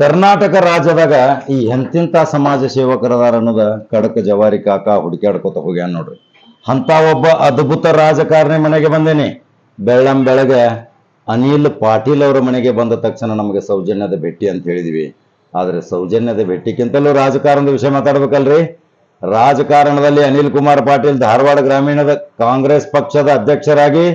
ಕರ್ನಾಟಕ ರಾಜ್ಯದಾಗ ಈ ಎಂತಿಂತ ಸಮಾಜ ಸೇವಕರದಾರ ಅನ್ನೋದ ಕಡಕ ಜವಾರಿ ಕಾಕ ಹುಡುಕಾಡ್ಕೋತ ಹೋಗ್ಯಾನ ನೋಡ್ರಿ. ಅಂತ ಒಬ್ಬ ಅದ್ಭುತ ರಾಜಕಾರಣಿ ಮನೆಗೆ ಬಂದೇನಿ. ಬೆಳ್ಳಂ ಬೆಳಗ್ಗೆ ಅನಿಲ್ ಪಾಟೀಲ್ ಅವರ ಮನೆಗೆ ಬಂದ ತಕ್ಷಣ ನಮಗೆ ಸೌಜನ್ಯದ ಭೇಟಿ ಅಂತ ಹೇಳಿದ್ವಿ. ಆದ್ರೆ ಸೌಜನ್ಯದ ಭೇಟಿಗಿಂತಲೂ ರಾಜಕಾರಣದ ವಿಷಯ ಮಾತಾಡ್ಬೇಕಲ್ರಿ? ರಾಜಕಾರಣದಲ್ಲಿ ಅನಿಲ್ ಕುಮಾರ್ ಪಾಟೀಲ್ ಧಾರವಾಡ ಗ್ರಾಮೀಣದ ಕಾಂಗ್ರೆಸ್ ಪಕ್ಷದ ಅಧ್ಯಕ್ಷರಾಗಿ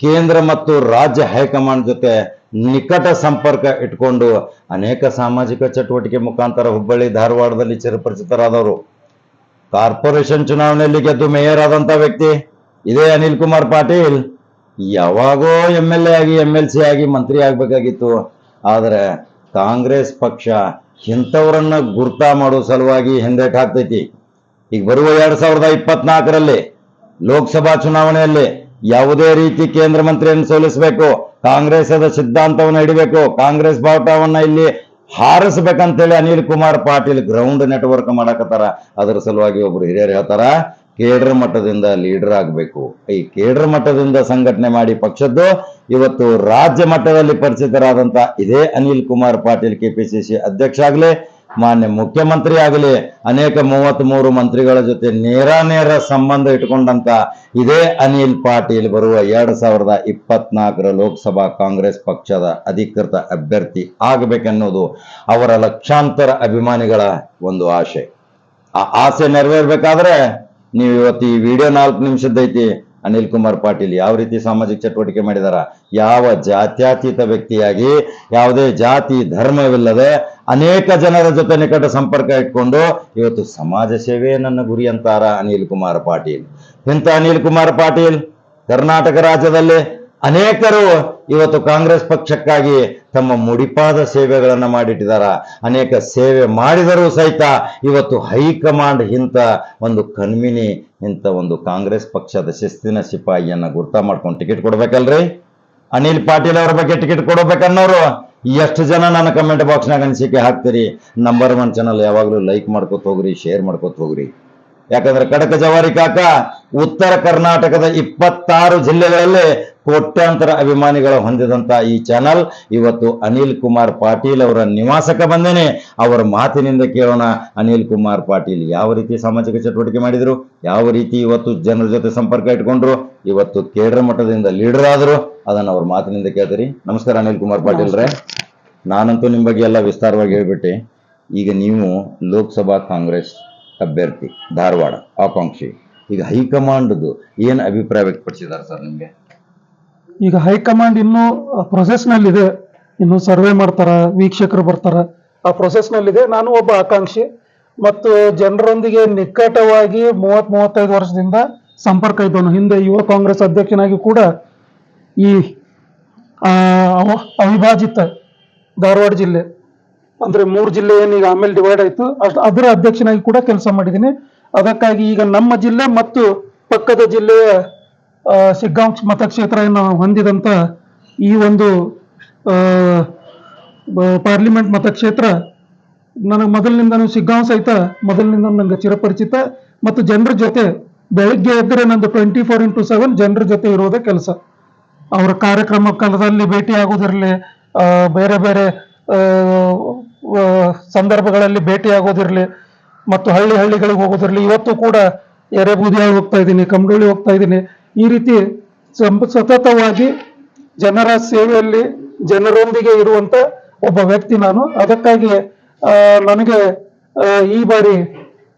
ಕೇಂದ್ರ ಮತ್ತು ರಾಜ್ಯ ಹೈಕಮಾಂಡ್ ಜೊತೆ ನಿಕಟ ಸಂಪರ್ಕ ಇಟ್ಕೊಂಡು ಅನೇಕ ಸಾಮಾಜಿಕ ಚಟುವಟಿಕೆ ಮುಖಾಂತರ ಹುಬ್ಬಳ್ಳಿ ಧಾರವಾಡದಲ್ಲಿ ಚಿರಪರಿಚಿತರಾದವರು. ಕಾರ್ಪೊರೇಷನ್ ಚುನಾವಣೆಯಲ್ಲಿ ಗೆದ್ದು ಮೇಯರ್ ಆದಂತ ವ್ಯಕ್ತಿ ಇದೇ ಅನಿಲ್ ಕುಮಾರ್ ಪಾಟೀಲ್. ಯಾವಾಗೋ ಎಂ ಎಲ್ ಎ ಆಗಿ ಎಂ ಎಲ್ ಸಿ ಆಗಿ ಮಂತ್ರಿ ಆಗ್ಬೇಕಾಗಿತ್ತು. ಆದರೆ ಕಾಂಗ್ರೆಸ್ ಪಕ್ಷ ಇಂಥವರನ್ನ ಗುರ್ತಾ ಮಾಡೋ ಸಲುವಾಗಿ ಹಿಂದೇಟ್ ಹಾಕ್ತೈತಿ ಈಗ ಬರುವ ಎರಡ್ ಸಾವಿರದ ಇಪ್ಪತ್ನಾಲ್ಕರಲ್ಲಿ ಲೋಕಸಭಾ ಚುನಾವಣೆಯಲ್ಲಿ ಯಾವುದೇ ರೀತಿ ಕೇಂದ್ರ ಮಂತ್ರಿಯನ್ನು ಸೋಲಿಸಬೇಕು? ಕಾಂಗ್ರೆಸ್ದ ಸಿದ್ಧಾಂತವನ್ನು ಹಿಡಿಬೇಕು. ಕಾಂಗ್ರೆಸ್ ಬಾವುಟವನ್ನ ಇಲ್ಲಿ ಹಾರಿಸ್ಬೇಕಂತೇಳಿ ಅನಿಲ್ ಕುಮಾರ್ ಪಾಟೀಲ್ ಗ್ರೌಂಡ್ ನೆಟ್ವರ್ಕ್ ಮಾಡಕತ್ತಾರ. ಅದರ ಸಲುವಾಗಿ ಒಬ್ರು ಹಿರಿಯರು ಹೇಳ್ತಾರ, ಕೇಡ್ರ ಮಟ್ಟದಿಂದ ಲೀಡರ್ ಆಗಬೇಕು. ಈ ಕೇಡ್ರ ಮಟ್ಟದಿಂದ ಸಂಘಟನೆ ಮಾಡಿ ಪಕ್ಷದ್ದು ಇವತ್ತು ರಾಜ್ಯ ಮಟ್ಟದಲ್ಲಿ ಪರಿಚಿತರಾದಂತ ಇದೇ ಅನಿಲ್ ಕುಮಾರ್ ಪಾಟೀಲ್ ಕೆಪಿಸಿಸಿ ಅಧ್ಯಕ್ಷ ಆಗಲಿ ಮಾನ್ಯ ಮುಖ್ಯಮಂತ್ರಿ ಆಗಲಿ, ಅನೇಕ ಮೂವತ್ತ್ ಮೂರು ಮಂತ್ರಿಗಳ ಜೊತೆ ನೇರ ನೇರ ಸಂಬಂಧ ಇಟ್ಕೊಂಡಂತ ಇದೇ ಅನಿಲ್ ಪಾಟೀಲ್ ಬರುವ ಎರಡ್ ಸಾವಿರದ ಇಪ್ಪತ್ನಾಲ್ಕರ ಲೋಕಸಭಾ ಕಾಂಗ್ರೆಸ್ ಪಕ್ಷದ ಅಧಿಕೃತ ಅಭ್ಯರ್ಥಿ ಆಗಬೇಕೆನ್ನುವುದು ಅವರ ಲಕ್ಷಾಂತರ ಅಭಿಮಾನಿಗಳ ಒಂದು ಆಶೆ ಆ ಆಸೆ ನೆರವೇರ್ಬೇಕಾದ್ರೆ ನೀವು ಇವತ್ತು ಈ ವಿಡಿಯೋ ನಾಲ್ಕು ನಿಮಿಷದ್ದೈತಿ ಅನಿಲ್ ಕುಮಾರ್ ಪಾಟೀಲ್ ಯಾವ ರೀತಿ ಸಾಮಾಜಿಕ ಚಟುವಟಿಕೆ ಮಾಡಿದಾರ? ಯಾವ ಜಾತ್ಯಾತೀತ ವ್ಯಕ್ತಿಯಾಗಿ, ಯಾವುದೇ ಜಾತಿ ಧರ್ಮವಿಲ್ಲದೆ ಅನೇಕ ಜನರ ಜೊತೆ ನಿಕಟ ಸಂಪರ್ಕ ಇಟ್ಕೊಂಡು ಇವತ್ತು ಸಮಾಜ ಸೇವೆ ನನ್ನ ಗುರಿ ಅಂತಾರ ಅನಿಲ್ ಕುಮಾರ್ ಪಾಟೀಲ್. ಇಂಥ ಅನಿಲ್ ಕುಮಾರ್ ಪಾಟೀಲ್? ಕರ್ನಾಟಕ ರಾಜ್ಯದಲ್ಲಿ ಅನೇಕರು ಇವತ್ತು ಕಾಂಗ್ರೆಸ್ ಪಕ್ಷಕ್ಕಾಗಿ ತಮ್ಮ ಮುಡಿಪಾದ ಸೇವೆಗಳನ್ನು ಮಾಡಿಟ್ಟಿದ್ದಾರೆ ಅನೇಕ ಸೇವೆ ಮಾಡಿದರೂ ಸಹಿತ ಇವತ್ತು ಹೈಕಮಾಂಡ್ ಇಂಥ ಒಂದು ಕಣ್ಮಿನಿ ಇಂಥ ಒಂದು ಕಾಂಗ್ರೆಸ್ ಪಕ್ಷದ ಶಿಸ್ತಿನ ಸಿಪಾಯಿಯನ್ನ ಗುರ್ತ ಮಾಡ್ಕೊಂಡು ಟಿಕೆಟ್ ಕೊಡ್ಬೇಕಲ್ರಿ? ಅನಿಲ್ ಪಾಟೀಲ್ ಅವರ ಬಗ್ಗೆ ಟಿಕೆಟ್ ಕೊಡ್ಬೇಕನ್ನೋರು. ಎಷ್ಟು ಜನ ನನ್ನ ಕಮೆಂಟ್ ಬಾಕ್ಸ್ನಾಗ ಅನಿಸಿಕೆ ಹಾಕ್ತೀರಿ? ನಂಬರ್ ಒನ್ ಚಾನಲ್ ಯಾವಾಗಲೂ ಲೈಕ್ ಮಾಡ್ಕೋತ ಹೋಗ್ರಿ ಶೇರ್ ಮಾಡ್ಕೋತ ಹೋಗ್ರಿ. ಯಾಕಂದ್ರೆ ಕಡಕ ಜವಾರಿ ಕಾಕ, ಉತ್ತರ ಕರ್ನಾಟಕದ ಇಪ್ಪತ್ತಾರು ಜಿಲ್ಲೆಗಳಲ್ಲಿ ಕೋಟ್ಯಾಂತರ ಅಭಿಮಾನಿಗಳ ಹೊಂದಿದಂತ ಈ ಚಾನಲ್ ಇವತ್ತು ಅನಿಲ್ ಕುಮಾರ್ ಪಾಟೀಲ್ ಅವರ ನಿವಾಸಕ್ಕೆ ಬಂದೇನೆ. ಅವರ ಮಾತಿನಿಂದ ಕೇಳೋಣ. ಅನಿಲ್ ಕುಮಾರ್ ಪಾಟೀಲ್ ಯಾವ ರೀತಿ ಸಾಮಾಜಿಕ ಚಟುವಟಿಕೆ ಮಾಡಿದ್ರು? ಯಾವ ರೀತಿ ಇವತ್ತು ಜನರ ಜೊತೆ ಸಂಪರ್ಕ ಇಟ್ಕೊಂಡ್ರು? ಇವತ್ತು ಕೇಡ್ರ ಮಟ್ಟದಿಂದ ಲೀಡರ್ ಆದ್ರು? ಅದನ್ನ ಅವ್ರ ಮಾತಿನಿಂದ ಕೇಳ್ತೀರಿ. ನಮಸ್ಕಾರ, ಅನಿಲ್ ಕುಮಾರ್ ಪಾಟೀಲ್ ರೇ ನಾನಂತೂ ನಿಮ್ಮ ಬಗ್ಗೆ ಎಲ್ಲ ವಿಸ್ತಾರವಾಗಿ ಹೇಳ್ಬಿಟ್ಟೆ. ಈಗ ನೀವು ಲೋಕಸಭಾ ಕಾಂಗ್ರೆಸ್ ಅಭ್ಯರ್ಥಿ, ಧಾರವಾಡ, ಆಕಾಂಕ್ಷಿ, ಈಗ ಹೈಕಮಾಂಡ್ದು ಏನು ಅಭಿಪ್ರಾಯ ವ್ಯಕ್ತಪಡಿಸಿದ್ದಾರೆ ಸರ್ ನಿಮಗೆ? ಈಗ ಹೈಕಮಾಂಡ್ ಇನ್ನೂ ಪ್ರೊಸೆಸ್ನಲ್ಲಿದೆ ಇನ್ನು ಸರ್ವೆ ಮಾಡ್ತಾರ, ವೀಕ್ಷಕರು ಬರ್ತಾರ. ಆ ಪ್ರೊಸೆಸ್ನಲ್ಲಿದೆ ನಾನು ಒಬ್ಬ ಆಕಾಂಕ್ಷಿ. ಮತ್ತು ಜನರೊಂದಿಗೆ ನಿಕಟವಾಗಿ ಮೂವತ್ ಮೂವತ್ತೈದು ವರ್ಷದಿಂದ ಸಂಪರ್ಕ ಇದ್ದವನು. ಹಿಂದೆ ಯುವ ಕಾಂಗ್ರೆಸ್ ಅಧ್ಯಕ್ಷನಾಗಿ ಕೂಡ ಈ ಅವ- ಅವಿಭಾಜಿತ ಧಾರವಾಡ ಜಿಲ್ಲೆ, ಅಂದ್ರೆ ಮೂರು ಜಿಲ್ಲೆ ಏನೀಗ ಆಮೇಲೆ ಡಿವೈಡ್ ಆಯ್ತು, ಅಷ್ಟು ಅದರ ಅಧ್ಯಕ್ಷನಾಗಿ ಕೂಡ ಕೆಲಸ ಮಾಡಿದ್ದೀನಿ. ಅದಕ್ಕಾಗಿ ಈಗ ನಮ್ಮ ಜಿಲ್ಲೆ ಮತ್ತು ಪಕ್ಕದ ಜಿಲ್ಲೆಯ ಸಿಗ್ಗಾಂವ್ ಮತಕ್ಷೇತ್ರವನ್ನು ಹೊಂದಿದಂಥ ಈ ಒಂದು ಪಾರ್ಲಿಮೆಂಟ್ ಮತಕ್ಷೇತ್ರ ನನಗೆ ಮೊದಲಿನಿಂದನೂ ಸಿಗ್ಗಾಂವ್ ಸಹಿತ ಮೊದಲಿನಿಂದ ನಂಗೆ ಚಿರಪರಿಚಿತ ಮತ್ತು ಜನರ ಜೊತೆ ಬೆಳಗ್ಗೆ ಎದ್ದರೆ ನಂದು ಟ್ವೆಂಟಿ ಫೋರ್ ಇಂಟು ಸೆವೆನ್ ಜನರ ಜೊತೆ ಇರೋದೇ ಕೆಲಸ. ಅವರ ಕಾರ್ಯಕ್ರಮ ಕಾಲದಲ್ಲಿ ಭೇಟಿ ಆಗೋದಿರಲಿ ಬೇರೆ ಬೇರೆ ಸಂದರ್ಭಗಳಲ್ಲಿ ಭೇಟಿ ಆಗೋದಿರಲಿ ಮತ್ತು ಹಳ್ಳಿ ಹಳ್ಳಿಗಳಿಗೆ ಹೋಗೋದಿರಲಿ ಇವತ್ತು ಕೂಡ ಎರೆಬೂದಿಯಾಗಿ ಹೋಗ್ತಾ ಇದ್ದೀನಿ ಕಮಡೋಳಿ ಹೋಗ್ತಾ ಇದ್ದೀನಿ. ಈ ರೀತಿ ಸತತವಾಗಿ ಜನರ ಸೇವೆಯಲ್ಲಿ ಜನರೊಂದಿಗೆ ಇರುವಂತ ಒಬ್ಬ ವ್ಯಕ್ತಿ ನಾನು. ಅದಕ್ಕಾಗಿ ನನಗೆ ಈ ಬಾರಿ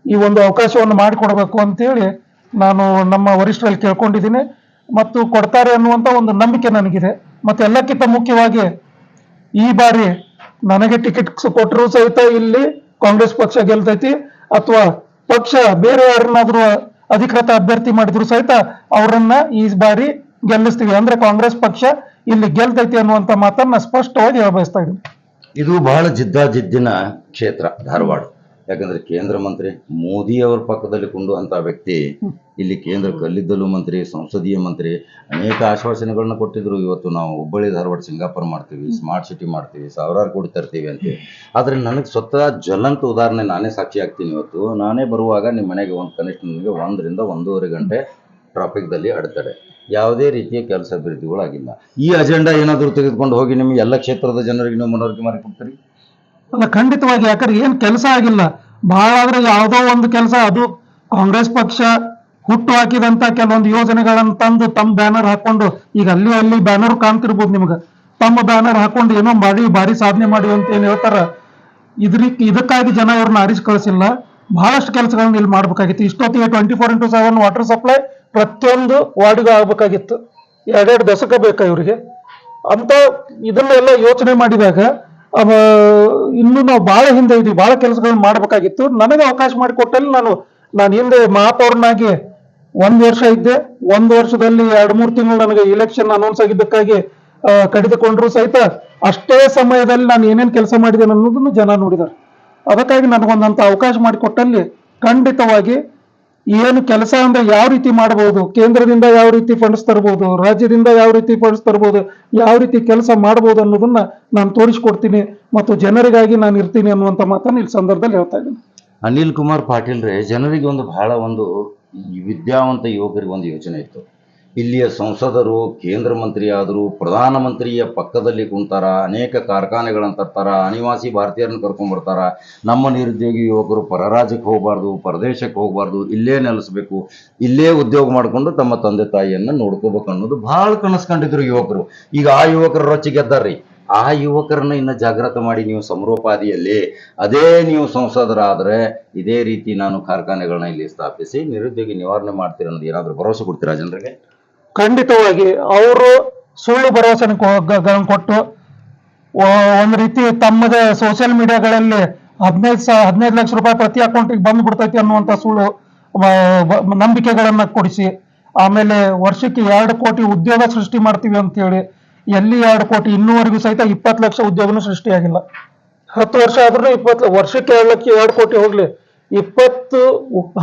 ಈ ಒಂದು ಅವಕಾಶವನ್ನು ಮಾಡಿಕೊಡ್ಬೇಕು ಅಂತೇಳಿ ನಾನು ನಮ್ಮ ವರಿಷ್ಠರಲ್ಲಿ ಕೇಳ್ಕೊಂಡಿದ್ದೀನಿ. ಮತ್ತು ಕೊಡ್ತಾರೆ ಅನ್ನುವಂತ ಒಂದು ನಂಬಿಕೆ ನನಗಿದೆ. ಮತ್ತೆ ಎಲ್ಲಕ್ಕಿಂತ ಮುಖ್ಯವಾಗಿ ಈ ಬಾರಿ ನನಗೆ ಟಿಕೆಟ್ ಕೊಟ್ಟರು ಸಹಿತ ಇಲ್ಲಿ ಕಾಂಗ್ರೆಸ್ ಪಕ್ಷ ಗೆಲ್ತೈತಿ ಅಥವಾ ಪಕ್ಷ ಬೇರೆ ಯಾರನ್ನಾದ್ರೂ ಅಧಿಕೃತ ಅಭ್ಯರ್ಥಿ ಮಾಡಿದ್ರು ಸಹಿತ ಅವರನ್ನ ಈ ಬಾರಿ ಗೆಲ್ಲಿಸ್ತೀವಿ. ಅಂದ್ರೆ ಕಾಂಗ್ರೆಸ್ ಪಕ್ಷ ಇಲ್ಲಿ ಗೆಲ್ತೈತಿ ಅನ್ನುವಂತ ಮಾತನ್ನ ಸ್ಪಷ್ಟವಾಗಿ ಹೇಳಬಯಸ್ತಾ ಇದ್ದೀನಿ. ಇದು ಬಹಳ ಜಿದ್ದಾಜಿದ್ದಿನ ಕ್ಷೇತ್ರ ಧಾರವಾಡ. ಯಾಕಂದ್ರೆ ಕೇಂದ್ರ ಮಂತ್ರಿ ಮೋದಿ ಅವರ ಪಕ್ಕದಲ್ಲಿ ಕುಂಡುವಂತ ವ್ಯಕ್ತಿ ಇಲ್ಲಿ ಕೇಂದ್ರ ಕಲ್ಲಿದ್ದಲು ಮಂತ್ರಿ ಸಂಸದೀಯ ಮಂತ್ರಿ ಅನೇಕ ಆಶ್ವಾಸನೆಗಳನ್ನ ಕೊಟ್ಟಿದ್ರು. ಇವತ್ತು ನಾವು ಹುಬ್ಬಳ್ಳಿ ಧಾರವಾಡ ಸಿಂಗಾಪುರ ಮಾಡ್ತೀವಿ ಸ್ಮಾರ್ಟ್ ಸಿಟಿ ಮಾಡ್ತೀವಿ ಸಾವಿರಾರು ಕೋಟಿ ತರ್ತೀವಿ ಅಂತ. ಆದ್ರೆ ನನಗೆ ಸ್ವತಃ ಜ್ವಲಂತ ಉದಾಹರಣೆ ನಾನೇ ಸಾಕ್ಷಿ ಆಗ್ತೀನಿ ಇವತ್ತು. ನಾನೇ ಬರುವಾಗ ನಿಮ್ಮ ಮನೆಗೆ ಒಂದು ಕನಿಷ್ಠ ನನಗೆ ಒಂದರಿಂದ ಒಂದೂವರೆ ಗಂಟೆ ಟ್ರಾಫಿಕ್ದಲ್ಲಿ ಅಡ್ತಾರೆ ಯಾವುದೇ ರೀತಿಯ ಕೆಲಸ ಅಭಿವೃದ್ಧಿಗಳಾಗಿಲ್ಲ. ಈ ಅಜೆಂಡಾ ಏನಾದರೂ ತೆಗೆದುಕೊಂಡು ಹೋಗಿ ನಿಮಗೆ ಎಲ್ಲ ಕ್ಷೇತ್ರದ ಜನರಿಗೆ ನೀವು ಮನವರಿಕೆ ಮಾಡಿ ಕೊಡ್ತೀರಿ ಅಲ್ಲ ಖಂಡಿತವಾಗಿ, ಯಾಕಂದ್ರೆ ಏನ್ ಕೆಲಸ ಆಗಿಲ್ಲ. ಬಹಳ ಆದ್ರೆ ಯಾವುದೋ ಒಂದು ಕೆಲಸ, ಅದು ಕಾಂಗ್ರೆಸ್ ಪಕ್ಷ ಹುಟ್ಟು ಹಾಕಿದಂತ ಕೆಲವೊಂದು ಯೋಜನೆಗಳನ್ನ ತಂದು ತಮ್ಮ ಬ್ಯಾನರ್ ಹಾಕೊಂಡು, ಈಗ ಅಲ್ಲಿ ಅಲ್ಲಿ ಬ್ಯಾನರ್ ಕಾಣ್ತಿರ್ಬೋದು ನಿಮ್ಗೆ. ತಮ್ಮ ಬ್ಯಾನರ್ ಹಾಕೊಂಡು ಏನೋ ಮಾಡಿ ಭಾರಿ ಸಾಧನೆ ಮಾಡಿ ಅಂತ ಏನ್ ಹೇಳ್ತಾರ. ಇದ್ರಿ ಇದಕ್ಕಾಗಿ ಜನ ಇವ್ರನ್ನ ಆರಿಸಿ ಕಳಿಸಿಲ್ಲ. ಬಹಳಷ್ಟು ಕೆಲಸಗಳನ್ನ ಇಲ್ಲಿ ಮಾಡ್ಬೇಕಾಗಿತ್ತು. ಇಷ್ಟೊತ್ತಿಗೆ twenty four into seven water supply ಪ್ರತಿಯೊಂದು ವಾರ್ಡ್ಗೂ ಆಗ್ಬೇಕಾಗಿತ್ತು. ಎರಡೆರಡು ದಶಕ ಬೇಕಾ ಇವರಿಗೆ. ಅಂತ ಇದನ್ನೆಲ್ಲ ಯೋಚನೆ ಮಾಡಿದಾಗ ಇನ್ನು ನಾವು ಬಹಳ ಹಿಂದೆ ಇದೀವಿ ಬಹಳ ಕೆಲಸಗಳನ್ನ ಮಾಡಬೇಕಾಗಿತ್ತು. ನನಗೆ ಅವಕಾಶ ಮಾಡಿಕೊಟ್ಟಲ್ಲಿ ನಾನು ನಾನು ಹಿಂದೆ ಮಹಾಪೌರನಾಗಿ ಒಂದು ವರ್ಷ ಇದ್ದೆ. ಒಂದು ವರ್ಷದಲ್ಲಿ ಎರಡ್ ಮೂರು ತಿಂಗಳು ನನಗೆ ಇಲೆಕ್ಷನ್ ಅನೌನ್ಸ್ ಆಗಿದ್ದಕ್ಕಾಗಿ ಕಡಿದುಕೊಂಡ್ರು ಸಹಿತ ಅಷ್ಟೇ ಸಮಯದಲ್ಲಿ ನಾನು ಏನೇನು ಕೆಲಸ ಮಾಡಿದ್ದೇನೆ ಅನ್ನೋದನ್ನು ಜನ ನೋಡಿದ್ದಾರೆ ಅದಕ್ಕಾಗಿ ನನಗೊಂದಂತ ಅವಕಾಶ ಮಾಡಿಕೊಟ್ಟಲ್ಲಿ ಖಂಡಿತವಾಗಿ ಏನು ಕೆಲಸ ಅಂದ್ರೆ ಯಾವ ರೀತಿ ಮಾಡಬಹುದು ಕೇಂದ್ರದಿಂದ ಯಾವ ರೀತಿ ಫಂಡ್ಸ್ ತರಬಹುದು ರಾಜ್ಯದಿಂದ ಯಾವ ರೀತಿ ಫಂಡ್ಸ್ ತರಬಹುದು ಯಾವ ರೀತಿ ಕೆಲಸ ಮಾಡಬಹುದು ಅನ್ನೋದನ್ನ ನಾನು ತೋರಿಸ್ಕೊಡ್ತೀನಿ ಮತ್ತು ಜನರಿಗಾಗಿ ನಾನು ಇರ್ತೀನಿ ಅನ್ನುವಂತ ಮಾತನ್ನ ಈ ಸಂದರ್ಭದಲ್ಲಿ ಹೇಳ್ತಾ ಇದ್ದೀನಿ. ಅನಿಲ್ ಕುಮಾರ್ ಪಾಟೀಲ್ ರೇ ಜನರಿಗೆ ಒಂದು ಬಹಳ ಒಂದು ವಿದ್ಯಾವಂತ ಯುವಕರಿಗೆ ಒಂದು ಯೋಚನೆ ಇತ್ತು. ಇಲ್ಲಿಯ ಸಂಸದರು, ಕೇಂದ್ರ ಮಂತ್ರಿ ಆದರು ಪ್ರಧಾನಮಂತ್ರಿಯ ಪಕ್ಕದಲ್ಲಿ ಕುಂತಾರ, ಅನೇಕ ಕಾರ್ಖಾನೆಗಳನ್ನು ತರ್ತಾರ, ಅನಿವಾಸಿ ಭಾರತೀಯರನ್ನು ಕರ್ಕೊಂಡ್ಬರ್ತಾರ ನಮ್ಮ ನಿರುದ್ಯೋಗಿ ಯುವಕರು ಪರರಾಜ್ಯಕ್ಕೆ ಹೋಗಬಾರ್ದು, ಪರದೇಶಕ್ಕೆ ಹೋಗಬಾರ್ದು, ಇಲ್ಲೇ ನೆಲೆಸಬೇಕು, ಇಲ್ಲೇ ಉದ್ಯೋಗ ಮಾಡಿಕೊಂಡು ತಮ್ಮ ತಂದೆ ತಾಯಿಯನ್ನು ನೋಡ್ಕೋಬೇಕು ಅನ್ನೋದು ಭಾಳ ಕನಸ್ಕೊಂಡಿದ್ರು ಯುವಕರು. ಈಗ ಆ ಯುವಕರ ರೊಚ್ಚಿ ಗೆದ್ದಾರ್ರಿ ಆ ಯುವಕರನ್ನ ಇನ್ನ ಜಾಗೃತ ಮಾಡಿ ನೀವು ಸಮರೋಪಾದಿಯಲ್ಲಿ, ಅದೇ ನೀವು ಸಂಸದರಾದ್ರೆ ಇದೇ ರೀತಿ ನಾನು ಕಾರ್ಖಾನೆಗಳನ್ನ ಇಲ್ಲಿ ಸ್ಥಾಪಿಸಿ ನಿರುದ್ಯೋಗಿ ನಿವಾರಣೆ ಮಾಡ್ತೀರ ಅನ್ನೋದು ಏನಾದ್ರೂ ಭರವಸೆ ಕೊಡ್ತೀರಾ ಜನರಿಗೆ? ಖಂಡಿತವಾಗಿ ಅವರು ಸುಳ್ಳು ಭರವಸೆ ಕೊಟ್ಟು ಒಂದು ರೀತಿ ತಮ್ಮದೇ ಸೋಷಿಯಲ್ ಮೀಡಿಯಾಗಳಲ್ಲಿ ಹದಿನೈದು ಸಾವಿರ ಹದಿನೈದು ಲಕ್ಷ ರೂಪಾಯಿ ಪ್ರತಿ ಅಕೌಂಟಿಗೆ ಬಂದು ಬಿಡ್ತೈತಿ ಅನ್ನುವಂತ ಸುಳ್ಳು ನಂಬಿಕೆಗಳನ್ನ ಕೊಡಿಸಿ, ಆಮೇಲೆ ವರ್ಷಕ್ಕೆ ಎರಡು ಕೋಟಿ ಉದ್ಯೋಗ ಸೃಷ್ಟಿ ಮಾಡ್ತೀವಿ ಅಂತ ಹೇಳಿ ಎಲ್ಲಿ ಎರಡು ಕೋಟಿ? ಇನ್ನೂವರೆಗೂ ಸಹಿತ ಇಪ್ಪತ್ತು ಲಕ್ಷ ಉದ್ಯೋಗನೂ ಸೃಷ್ಟಿಯಾಗಿಲ್ಲ ಹತ್ತು ವರ್ಷ ಆದ್ರೂ ಇಪ್ಪತ್ತು ವರ್ಷಕ್ಕೆ ಎರಡು ಲಕ್ಷ ಎರಡು ಕೋಟಿ ಹೋಗ್ಲಿ, ಇಪ್ಪತ್ತು,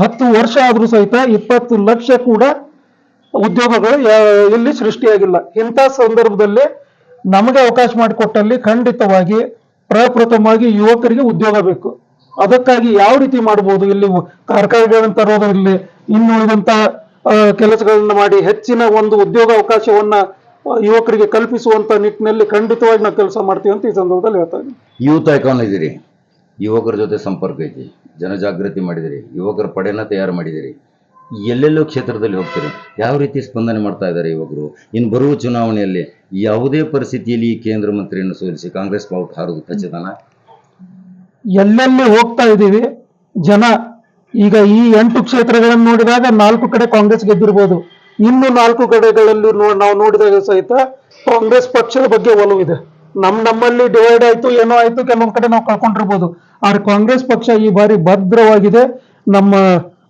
ಹತ್ತು ವರ್ಷ ಆದ್ರೂ ಸಹಿತ ಇಪ್ಪತ್ತು ಲಕ್ಷ ಕೂಡ ಉದ್ಯೋಗಗಳು ಇಲ್ಲಿ ಸೃಷ್ಟಿಯಾಗಿಲ್ಲ. ಇಂಥ ಸಂದರ್ಭದಲ್ಲಿ ನಮಗೆ ಅವಕಾಶ ಮಾಡಿಕೊಟ್ಟಲ್ಲಿ ಖಂಡಿತವಾಗಿ ಪ್ರಪ್ರಥಮವಾಗಿ ಯುವಕರಿಗೆ ಉದ್ಯೋಗ ಬೇಕು. ಅದಕ್ಕಾಗಿ ಯಾವ ರೀತಿ ಮಾಡಬಹುದು ಇಲ್ಲಿ ಕಾರ್ಖಾನೆಗಳನ್ನು ತರೋದ್ರಲ್ಲಿ ಇನ್ನುಳಿದಂತ ಕೆಲಸಗಳನ್ನ ಮಾಡಿ ಹೆಚ್ಚಿನ ಒಂದು ಉದ್ಯೋಗ ಅವಕಾಶವನ್ನ ಯುವಕರಿಗೆ ಕಲ್ಪಿಸುವಂತ ನಿಟ್ಟಿನಲ್ಲಿ ಖಂಡಿತವಾಗಿ ನಾವು ಕೆಲಸ ಮಾಡ್ತೀವಿ ಅಂತ ಈ ಸಂದರ್ಭದಲ್ಲಿ ಹೇಳ್ತಾ ಇದ್ದೀನಿ. ಯೂತ್ ಐಕಾನ್ ಇದ್ದೀರಿ? ಯುವಕರ ಜೊತೆ ಸಂಪರ್ಕ ಐತಿ. ಜನಜಾಗೃತಿ ಮಾಡಿದಿರಿ. ಯುವಕರ ಪಡೆನ ತಯಾರು ಮಾಡಿದಿರಿ. ಎಲ್ಲೆಲ್ಲೋ ಕ್ಷೇತ್ರದಲ್ಲಿ ಹೋಗ್ತಾರೆ. ಯಾವ ರೀತಿ ಸ್ಪಂದನೆ ಮಾಡ್ತಾ ಇದ್ದಾರೆ ಯುವಕರು ಇನ್ನು ಬರುವ ಚುನಾವಣೆಯಲ್ಲಿ ಯಾವುದೇ ಪರಿಸ್ಥಿತಿಯಲ್ಲಿ ಈ ಕೇಂದ್ರ ಮಂತ್ರಿಯನ್ನು ಸೋಲಿಸಿ ಕಾಂಗ್ರೆಸ್ ಬಾವುಟ ಹಾರೋದು ಖಚಿತನ? ಎಲ್ಲೆಲ್ಲಿ ಹೋಗ್ತಾ ಇದ್ದೀವಿ ಜನ, ಈಗ ಈ ಎಂಟು ಕ್ಷೇತ್ರಗಳನ್ನು ನೋಡಿದಾಗ ನಾಲ್ಕು ಕಡೆ ಕಾಂಗ್ರೆಸ್ ಗೆದ್ದಿರ್ಬೋದು. ಇನ್ನು ನಾಲ್ಕು ಕಡೆಗಳಲ್ಲಿ ನಾವು ನೋಡಿದಾಗ ಸಹಿತ ಕಾಂಗ್ರೆಸ್ ಪಕ್ಷದ ಬಗ್ಗೆ ಒಲವಿದೆ ನಮ್ ನಮ್ಮಲ್ಲಿ ಡಿವೈಡ್ ಆಯ್ತು, ಏನೋ ಆಯ್ತು, ಕೆಲವೊಂದ್ ಕಡೆ ನಾವು ಕಳ್ಕೊಂಡಿರ್ಬೋದು. ಆದ್ರೆ ಕಾಂಗ್ರೆಸ್ ಪಕ್ಷ ಈ ಬಾರಿ ಭದ್ರವಾಗಿದೆ. ನಮ್ಮ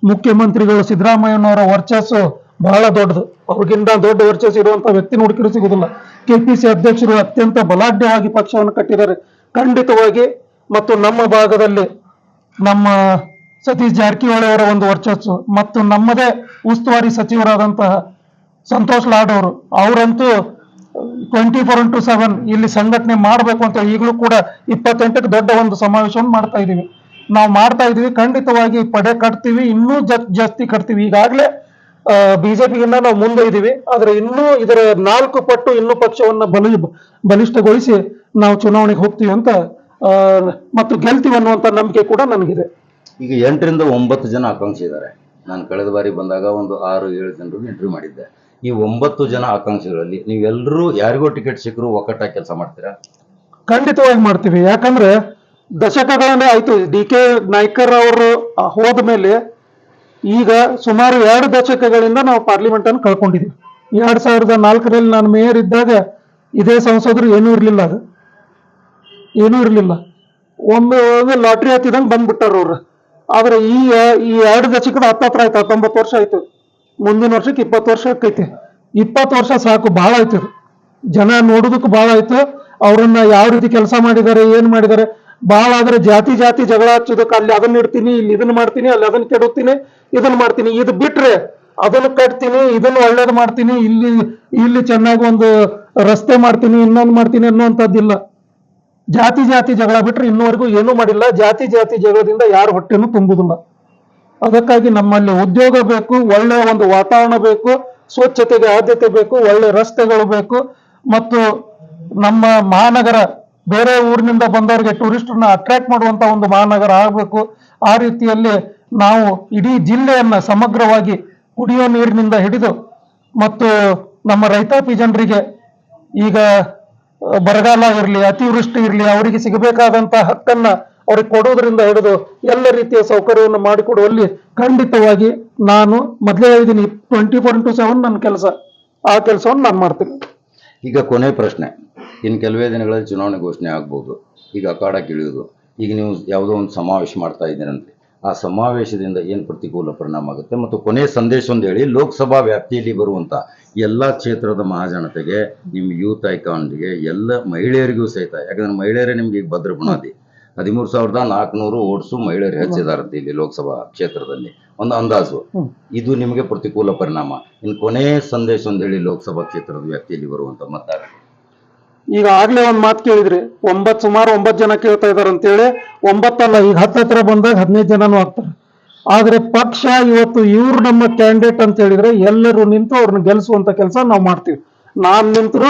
ಮುಖ್ಯಮಂತ್ರಿಗಳು ಸಿದ್ದರಾಮಯ್ಯನವರ ವರ್ಚಸ್ಸು ಬಹಳ ದೊಡ್ಡದು. ಅವ್ರಿಗಿಂತ ದೊಡ್ಡ ವರ್ಚಸ್ಸು ಇರುವಂತ ವ್ಯಕ್ತಿ ಹುಡುಕಿರು ಸಿಗುದಿಲ್ಲ. ಕೆಪಿಸಿ ಅಧ್ಯಕ್ಷರು ಅತ್ಯಂತ ಬಲಾಢ್ಯವಾಗಿ ಪಕ್ಷವನ್ನು ಕಟ್ಟಿದ್ದಾರೆ. ಖಂಡಿತವಾಗಿ ಮತ್ತು ನಮ್ಮ ಭಾಗದಲ್ಲಿ ನಮ್ಮ ಸತೀಶ್ ಜಾರಕಿಹೊಳಿ ಅವರ ಒಂದು ವರ್ಚಸ್ಸು ಮತ್ತು ನಮ್ಮದೇ ಉಸ್ತುವಾರಿ ಸಚಿವರಾದಂತಹ ಸಂತೋಷ್ ಲಾಡ್ ಅವರು. ಅವರಂತೂ ಟ್ವೆಂಟಿ ಫೋರ್ ಇಂಟು ಸೆವೆನ್ ಇಲ್ಲಿ ಸಂಘಟನೆ ಮಾಡಬೇಕು ಅಂತ ಈಗಲೂ ಕೂಡ ಇಪ್ಪತ್ತೆಂಟಕ್ಕೆ ದೊಡ್ಡ ಒಂದು ಸಮಾವೇಶವನ್ನು ಮಾಡ್ತಾ ಇದೀವಿ ನಾವು ಮಾಡ್ತಾ ಇದೀವಿ ಖಂಡಿತವಾಗಿ ಪಡೆ ಕಟ್ತೀವಿ ಇನ್ನೂ ಜಾಸ್ತಿ ಕಟ್ತೀವಿ. ಈಗಾಗಲೇ ಬಿಜೆಪಿಗಿಂತ ನಾವು ಮುಂದೆ ಇದೀವಿ ಆದ್ರೆ ಇನ್ನೂ ಇದರ ನಾಲ್ಕು ಪಟ್ಟು ಇನ್ನೂ ಪಕ್ಷವನ್ನ ಬಲಿ ಬಲಿಷ್ಠಗೊಳಿಸಿ ನಾವು ಚುನಾವಣೆಗೆ ಹೋಗ್ತೀವಿ ಅಂತ ಮತ್ತು ಗೆಲ್ತೀವಿ ಅನ್ನುವಂತ ನಂಬಿಕೆ ಕೂಡ ನನಗಿದೆ. ಈಗ ಎಂಟರಿಂದ ಒಂಬತ್ತು ಜನ ಆಕಾಂಕ್ಷಿ ಇದ್ದಾರೆ. ನಾನು ಕಳೆದ ಬಾರಿ ಬಂದಾಗ ಒಂದು ಆರು ಏಳು ಜನರು ಇಂಟರ್ವ್ಯೂ ಮಾಡಿದ್ದೆ. ಈ ಒಂಬತ್ತು ಜನ ಆಕಾಂಕ್ಷಿಗಳಲ್ಲಿ ನೀವೆಲ್ಲರೂ ಯಾರಿಗೋ ಟಿಕೆಟ್ ಸಿಕ್ಕರು ಒಕ್ಕಟ್ಟಾಗಿ ಕೆಲಸ ಮಾಡ್ತೀರಾ? ಖಂಡಿತವಾಗಿ ಮಾಡ್ತೀವಿ. ಯಾಕಂದ್ರೆ ದಶಕಗಳನ್ನೇ ಆಯ್ತು. ಡಿ ಕೆ ನಾಯ್ಕರ್ ಅವರು ಹೋದ ಮೇಲೆ ಈಗ ಸುಮಾರು ಎರಡು ದಶಕಗಳಿಂದ ನಾವು ಪಾರ್ಲಿಮೆಂಟ್ ಅನ್ನು ಕಳ್ಕೊಂಡಿದ್ದೀವಿ. ಎರಡ್ ಸಾವಿರದ ನಾಲ್ಕರಲ್ಲಿ ನಾನು ಮೇಯರ್ ಇದ್ದಾಗ ಇದೇ ಸಂಸದರು ಏನೂ ಇರಲಿಲ್ಲ ಅದು. ಏನೂ ಇರಲಿಲ್ಲ. ಒಮ್ಮೆ ಒಮ್ಮೆ ಲಾಟ್ರಿ ಹತ್ತಿದಂಗೆ ಬಂದ್ಬಿಟ್ಟಾರ ಅವ್ರು. ಆದ್ರೆ ಈ ಈ ಎರಡು ದಶಕದ ಹತ್ತತ್ರ ಆಯ್ತು, ಹತ್ತೊಂಬತ್ತು ವರ್ಷ ಆಯ್ತು. ಮುಂದಿನ ವರ್ಷಕ್ಕೆ ಇಪ್ಪತ್ತು ವರ್ಷ ಆಕೈತಿ ಇಪ್ಪತ್ತು ವರ್ಷ ಸಾಕು ಬಹಳ ಆಯ್ತು. ಜನ ನೋಡೋದಕ್ಕೂ ಬಹಳ ಆಯ್ತು. ಅವ್ರನ್ನ ಯಾವ ರೀತಿ ಕೆಲಸ ಮಾಡಿದ್ದಾರೆ, ಏನು ಮಾಡಿದ್ದಾರೆ ಬಹಳ ಆದ್ರೆ ಜಾತಿ ಜಾತಿ ಜಗಳ ಹಚ್ಚೋದಕ್ಕೆ ಅಲ್ಲಿ ಅದನ್ನ ಇಡ್ತೀನಿ, ಇಲ್ಲಿ ಇದನ್ನ ಮಾಡ್ತೀನಿ, ಅಲ್ಲಿ ಅದನ್ನ ಕೆಡುತ್ತೀನಿ ಇದನ್ನ ಮಾಡ್ತೀನಿ. ಇದು ಬಿಟ್ರೆ ಅದನ್ನ ಕಟ್ತೀನಿ, ಇದನ್ನ ಒಳ್ಳೇದು ಮಾಡ್ತೀನಿ, ಇಲ್ಲಿ ಇಲ್ಲಿ ಚೆನ್ನಾಗಿ ಒಂದು ರಸ್ತೆ ಮಾಡ್ತೀನಿ, ಇನ್ನೊಂದು ಮಾಡ್ತೀನಿ ಅನ್ನುವಂಥದ್ದಿಲ್ಲ. ಜಾತಿ ಜಾತಿ ಜಗಳ ಬಿಟ್ರೆ ಇನ್ನುವರೆಗೂ ಏನೂ ಮಾಡಿಲ್ಲ. ಜಾತಿ ಜಾತಿ ಜಗಳದಿಂದ ಯಾರು ಹೊಟ್ಟೆನೂ ತುಂಬುದಿಲ್ಲ. ಅದಕ್ಕಾಗಿ ನಮ್ಮಲ್ಲಿ ಉದ್ಯೋಗ ಬೇಕು ಒಳ್ಳೆಯ ಒಂದು ವಾತಾವರಣ ಬೇಕು, ಸ್ವಚ್ಛತೆಗೆ ಆದ್ಯತೆ ಬೇಕು, ಒಳ್ಳೆ ರಸ್ತೆಗಳು ಬೇಕು. ಮತ್ತು ನಮ್ಮ ಮಹಾನಗರ ಬೇರೆ ಊರಿನಿಂದ ಬಂದವರಿಗೆ ಟೂರಿಸ್ಟ್ನ ಅಟ್ರಾಕ್ಟ್ ಮಾಡುವಂತ ಒಂದು ಮಹಾನಗರ ಆಗಬೇಕು. ಆ ರೀತಿಯಲ್ಲಿ ನಾವು ಇಡೀ ಜಿಲ್ಲೆಯನ್ನ ಸಮಗ್ರವಾಗಿ ಕುಡಿಯೋ ನೀರಿನಿಂದ ಹಿಡಿದು ಮತ್ತು ನಮ್ಮ ರೈತಾಪಿ ಜನರಿಗೆ ಈಗ ಬರಗಾಲ ಇರಲಿ, ಅತಿವೃಷ್ಟಿ ಇರಲಿ, ಅವರಿಗೆ ಸಿಗಬೇಕಾದಂತಹ ಹಕ್ಕನ್ನ ಅವ್ರಿಗೆ ಕೊಡೋದ್ರಿಂದ ಹಿಡಿದು ಎಲ್ಲ ರೀತಿಯ ಸೌಕರ್ಯವನ್ನು ಮಾಡಿಕೊಡುವಲ್ಲಿ ಖಂಡಿತವಾಗಿ ನಾನು ಮೊದಲೇ ಹೇಳಿದ್ದೀನಿ ಟ್ವೆಂಟಿ ಫೋರ್ ಇಂಟು ಸೆವೆನ್ ನನ್ನ ಕೆಲಸ. ಆ ಕೆಲಸವನ್ನು ನಾನು ಮಾಡ್ತೀನಿ. ಈಗ ಕೊನೆ ಪ್ರಶ್ನೆ. ಇನ್ನು ಕೆಲವೇ ದಿನಗಳಲ್ಲಿ ಚುನಾವಣೆ ಘೋಷಣೆ ಆಗ್ಬೋದು. ಈಗ ಅಖಾಡಕ್ಕೆ ಇಳಿಯೋದು ಈಗ ನೀವು ಯಾವುದೋ ಒಂದು ಸಮಾವೇಶ ಮಾಡ್ತಾ ಇದ್ದೀರಂತೆ. ಆ ಸಮಾವೇಶದಿಂದ ಏನು ಪ್ರತಿಕೂಲ ಪರಿಣಾಮ ಆಗುತ್ತೆ? ಮತ್ತು ಕೊನೆ ಸಂದೇಶ ಒಂದು ಹೇಳಿ ಲೋಕಸಭಾ ವ್ಯಾಪ್ತಿಯಲ್ಲಿ ಬರುವಂಥ ಎಲ್ಲ ಕ್ಷೇತ್ರದ ಮಹಾಜನತೆಗೆ ನಿಮ್ಮ ಯೂತ್ ಐಕಾನ್ಗೆ ಎಲ್ಲ ಮಹಿಳೆಯರಿಗೂ ಸಹಿತ ಯಾಕಂದ್ರೆ ಮಹಿಳೆಯರೇ ನಿಮ್ಗೆ ಈಗ ಭದ್ರ ಬುನಾದಿ. ಹದಿಮೂರು ಸಾವಿರದ ನಾಲ್ಕುನೂರು ಓಟ್ಸು ಮಹಿಳೆಯರು ಹೆಚ್ಚಿದಾರಂತೆ ಇಲ್ಲಿ ಲೋಕಸಭಾ ಕ್ಷೇತ್ರದಲ್ಲಿ. ಒಂದು ಅಂದಾಜು. ಇದು ನಿಮಗೆ ಪ್ರತಿಕೂಲ ಪರಿಣಾಮ. ಇನ್ನು ಕೊನೆ ಸಂದೇಶ ಒಂದು ಹೇಳಿ ಲೋಕಸಭಾ ಕ್ಷೇತ್ರದ ವ್ಯಾಪ್ತಿಯಲ್ಲಿ ಬರುವಂಥ ಮತದಾರ ಈಗ ಆಗ್ಲೇ ಒಂದ್ ಮಾತು ಕೇಳಿದ್ರಿ. ಒಂಬತ್ ಸುಮಾರು ಒಂಬತ್ ಜನ ಕೇಳ್ತಾ ಇದಾರೆ ಅಂತೇಳಿ ಒಂಬತ್ತಲ್ಲ ಈಗ ಹತ್ತತ್ರ ಬಂದಾಗ ಹದಿನೈದು ಜನನೂ ಆಗ್ತಾರೆ. ಆದ್ರೆ ಪಕ್ಷ ಇವತ್ತು ಇವ್ರು ನಮ್ಮ ಕ್ಯಾಂಡಿಡೇಟ್ ಅಂತ ಹೇಳಿದ್ರೆ ಎಲ್ಲರೂ ನಿಂತು ಅವ್ರನ್ನ ಗೆಲ್ಲಿಸುವಂತ ಕೆಲಸ ನಾವು ಮಾಡ್ತೀವಿ. ನಾನ್ ನಿಂತರು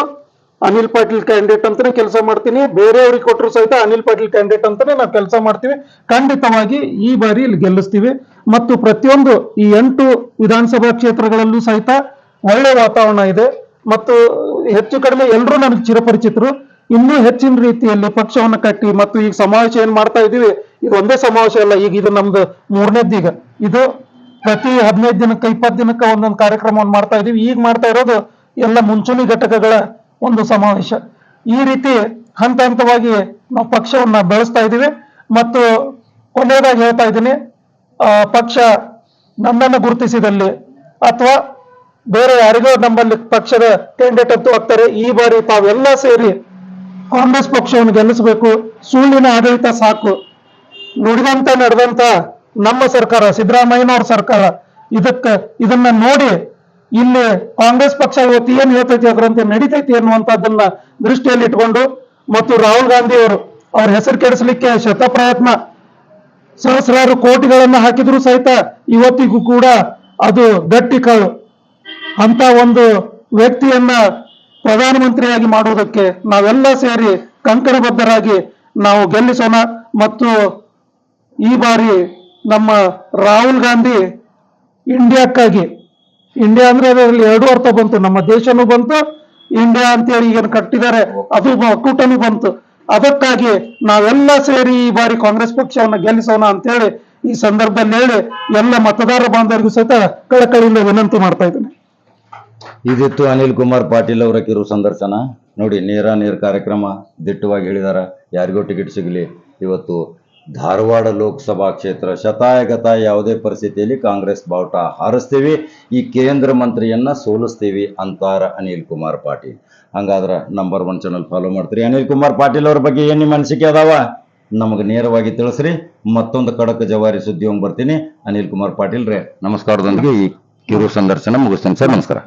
ಅನಿಲ್ ಪಾಟೀಲ್ ಕ್ಯಾಂಡಿಡೇಟ್ ಅಂತಾನೆ ಕೆಲಸ ಮಾಡ್ತೀನಿ. ಬೇರೆಯವ್ರಿಗೆ ಕೊಟ್ಟರು ಸಹಿತ ಅನಿಲ್ ಪಾಟೀಲ್ ಕ್ಯಾಂಡಿಡೇಟ್ ಅಂತಾನೆ ನಾವು ಕೆಲಸ ಮಾಡ್ತೀವಿ. ಖಂಡಿತವಾಗಿ ಈ ಬಾರಿ ಇಲ್ಲಿ ಗೆಲ್ಲಿಸ್ತೀವಿ. ಮತ್ತು ಪ್ರತಿಯೊಂದು ಈ ಎಂಟು ವಿಧಾನಸಭಾ ಕ್ಷೇತ್ರಗಳಲ್ಲೂ ಸಹಿತ ಒಳ್ಳೆ ವಾತಾವರಣ ಇದೆ. ಮತ್ತು ಹೆಚ್ಚು ಕಡಿಮೆ ಎಲ್ಲರೂ ನನಗೆ ಚಿರಪರಿಚಿತರು. ಇನ್ನೂ ಹೆಚ್ಚಿನ ರೀತಿಯಲ್ಲಿ ಪಕ್ಷವನ್ನು ಕಟ್ಟಿ ಮತ್ತು ಈಗ ಸಮಾವೇಶ ಏನ್ ಮಾಡ್ತಾ ಇದೀವಿ ಇದು ಒಂದೇ ಸಮಾವೇಶ ಅಲ್ಲ, ಈಗ ಇದು ನಮ್ದು ಈಗ. ಇದು ಪ್ರತಿ ಹದಿನೈದು ದಿನಕ್ಕೆ, ಇಪ್ಪತ್ತು ದಿನಕ್ಕೆ ಒಂದೊಂದು ಕಾರ್ಯಕ್ರಮವನ್ನು ಮಾಡ್ತಾ ಇದೀವಿ ಈಗ ಮಾಡ್ತಾ ಇರೋದು ಎಲ್ಲ ಮುಂಚೂಣಿ ಘಟಕಗಳ ಒಂದು ಸಮಾವೇಶ. ಈ ರೀತಿ ಹಂತ ಹಂತವಾಗಿ ನಾವು ಪಕ್ಷವನ್ನ ಬೆಳೆಸ್ತಾ ಇದ್ದೀವಿ. ಮತ್ತು ಕೊನೆಯದಾಗಿ ಹೇಳ್ತಾ ಇದ್ದೀನಿ ಪಕ್ಷ ನನ್ನನ್ನು ಗುರುತಿಸಿದಲ್ಲಿ ಅಥವಾ ಬೇರೆ ಯಾರಿಗೋ ನಮ್ಮಲ್ಲಿ ಪಕ್ಷದ ಕ್ಯಾಂಡಿಡೇಟ್ ಅಂತೂ ಹೋಗ್ತಾರೆ ಈ ಬಾರಿ ತಾವೆಲ್ಲ ಸೇರಿ ಕಾಂಗ್ರೆಸ್ ಪಕ್ಷವನ್ನು ಗೆಲ್ಲಿಸಬೇಕು. ಸುಳ್ಳಿನ ಆಡಳಿತ ಸಾಕು. ನುಡಿದಂತ ನಡೆದಂತ ನಮ್ಮ ಸರ್ಕಾರ, ಸಿದ್ದರಾಮಯ್ಯನವ್ರ ಸರ್ಕಾರ, ಇದಕ್ಕ ಇದನ್ನ ನೋಡಿ ಇಲ್ಲಿ ಕಾಂಗ್ರೆಸ್ ಪಕ್ಷ ಇವತ್ತು ಏನ್ ಹೇಳ್ತೈತಿ ಅದರಂತೆ ನಡೀತೈತಿ ಅನ್ನುವಂಥದ್ದನ್ನ ದೃಷ್ಟಿಯಲ್ಲಿ ಇಟ್ಕೊಂಡು ಮತ್ತು ರಾಹುಲ್ ಗಾಂಧಿ ಅವರು ಅವ್ರ ಹೆಸರು ಕೆಡಿಸಲಿಕ್ಕೆ ಶತ ಪ್ರಯತ್ನ ಸಹಸ್ರಾರು ಕೋಟಿಗಳನ್ನ ಹಾಕಿದ್ರು ಸಹಿತ ಇವತ್ತಿಗೂ ಕೂಡ ಅದು ಗಟ್ಟಿ ಕಾಳು ಅಂತ ಒಂದು ವ್ಯಕ್ತಿಯನ್ನ ಪ್ರಧಾನಮಂತ್ರಿಯಾಗಿ ಮಾಡುವುದಕ್ಕೆ ನಾವೆಲ್ಲ ಸೇರಿ ಕಂಕಣಬದ್ಧರಾಗಿ ನಾವು ಗೆಲ್ಲಿಸೋಣ. ಮತ್ತು ಈ ಬಾರಿ ನಮ್ಮ ರಾಹುಲ್ ಗಾಂಧಿ ಇಂಡಿಯಾಕ್ಕಾಗಿ, ಇಂಡಿಯಾ ಅಂದ್ರೆ ಅದರಲ್ಲಿ ಎರಡು ಅರ್ಥ ಬಂತು. ನಮ್ಮ ದೇಶನೂ ಬಂತು, ಇಂಡಿಯಾ ಅಂತೇಳಿ ಈಗ ಕಟ್ಟಿದ್ದಾರೆ, ಅದು ಒಕ್ಕೂಟನೂ ಬಂತು. ಅದಕ್ಕಾಗಿ ನಾವೆಲ್ಲ ಸೇರಿ ಈ ಬಾರಿ ಕಾಂಗ್ರೆಸ್ ಪಕ್ಷವನ್ನು ಗೆಲ್ಲಿಸೋಣ ಅಂತೇಳಿ ಈ ಸಂದರ್ಭದಲ್ಲಿ ಹೇಳಿ ಎಲ್ಲ ಮತದಾರ ಬಾಂಧವರಿಗೂ ಸಹಿತ ಕಳಕಳಿಯಿಂದ ವಿನಂತಿ ಮಾಡ್ತಾ ಇದ್ದೀನಿ. ಇದಿತ್ತು ಅನಿಲ್ ಕುಮಾರ್ ಪಾಟೀಲ್ ಅವರ ಕಿರು ಸಂದರ್ಶನ. ನೋಡಿ, ನೇರ ನೇರ ಕಾರ್ಯಕ್ರಮ ದಿಟ್ಟವಾಗಿ ಹೇಳಿದಾರ. ಯಾರಿಗೋ ಟಿಕೆಟ್ ಸಿಗಲಿ. ಇವತ್ತು ಧಾರವಾಡ ಲೋಕಸಭಾ ಕ್ಷೇತ್ರ ಶತಾಯಗತ ಯಾವುದೇ ಪರಿಸ್ಥಿತಿಯಲ್ಲಿ ಕಾಂಗ್ರೆಸ್ ಬಾವುಟ ಹಾರಿಸ್ತೀವಿ, ಈ ಕೇಂದ್ರ ಮಂತ್ರಿಯನ್ನ ಸೋಲಿಸ್ತೀವಿ ಅಂತಾರ ಅನಿಲ್ ಕುಮಾರ್ ಪಾಟೀಲ್. ಹಂಗಾದ್ರೆ ನಂಬರ್ ಒನ್ ಚಾನಲ್ ಫಾಲೋ ಮಾಡ್ತೀರಿ. ಅನಿಲ್ ಕುಮಾರ್ ಪಾಟೀಲ್ ಅವ್ರ ಬಗ್ಗೆ ಏನು ನಿಮ್ಮ ಅನಿಸಿಕೆ ಅದಾವ? ನಮಗೆ ನೇರವಾಗಿ ತಿಳಿಸ್ರಿ. ಮತ್ತೊಂದು ಖಡಕ್ ಜವಾರಿ ಸುದ್ದಿ ಬರ್ತೀನಿ. ಅನಿಲ್ ಕುಮಾರ್ ಪಾಟೀಲ್ ರೇ ನಮಸ್ಕಾರದೊಂದಿಗೆ ಈ ಕಿರು ಸಂದರ್ಶನ ಮುಗಿಸ್ತೀನಿ ಸರ್. ನಮಸ್ಕಾರ.